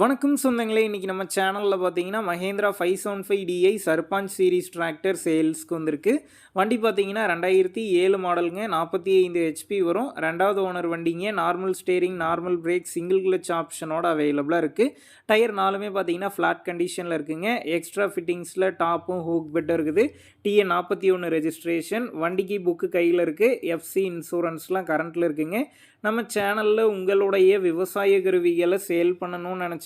வணக்கம் சொந்தங்களே இன்றைக்கி நம்ம சேனலில் பார்த்தீங்கன்னா Mahindra five seven five DI Sarpanch series tractor சேல்ஸ்க்கு வந்திருக்கு. வண்டி பார்த்தீங்கன்னா ரெண்டாயிரத்தி ஏழு மாடலுங்க நாற்பத்தி ஐந்து ஹெச்பி வரும். ரெண்டாவது ஓனர் வண்டிங்க normal steering normal brake single clutch ஆப்ஷனோட அவைலபிளாக இருக்குது டயர் நாலுமே பார்த்தீங்கன்னா ஃப்ளாட் கண்டிஷனில் இருக்குங்க. எக்ஸ்ட்ரா ஃபிட்டிங்ஸில் டாப்பும் ஹூக் பெட்டும் இருக்குது. டிஏ நாற்பத்தி ஒன்று ரெஜிஸ்ட்ரேஷன் வண்டிக்கு புக்கு கையில் இருக்குது எஃப்சி இன்சூரன்ஸ்லாம் கரண்ட்டில் இருக்குங்க. நம்ம சேனலில் உங்களுடைய விவசாய கருவிகளை சேல் பண்ணணும்னு நினச்சி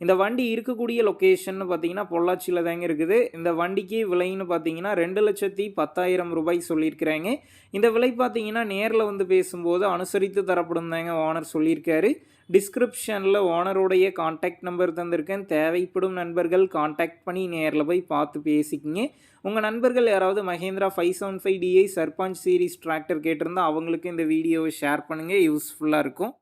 இந்த வண்டி இருக்கக்கூடிய லொக்கேஷன் பார்த்தீங்கன்னா பொள்ளாச்சியில் தாங்க இருக்குது. இந்த வண்டிக்கு விலைன்னு பார்த்தீங்கன்னா ரெண்டு லட்சத்தி பத்தாயிரம் ரூபாய் சொல்லியிருக்கிறாங்க. இந்த விலை பார்த்தீங்கன்னா நேரில் வந்து பேசும்போது அனுசரித்து தரப்படும் தாங்க ஓனர் சொல்லியிருக்காரு. டிஸ்கிரிப்ஷனில் ஓனருடைய காண்டாக்ட் நம்பர் தந்திருக்கேன். தேவைப்படும் நண்பர்கள் காண்டாக்ட் பண்ணி நேரில் போய் பார்த்து பேசிக்கிங்க. உங்கள் நண்பர்கள் யாராவது Mahindra five seven five DI Sarpanch series tractor கேட்டிருந்தால் அவங்களுக்கு இந்த வீடியோவை ஷேர் பண்ணுங்கள் யூஸ்ஃபுல்லாக இருக்கும்.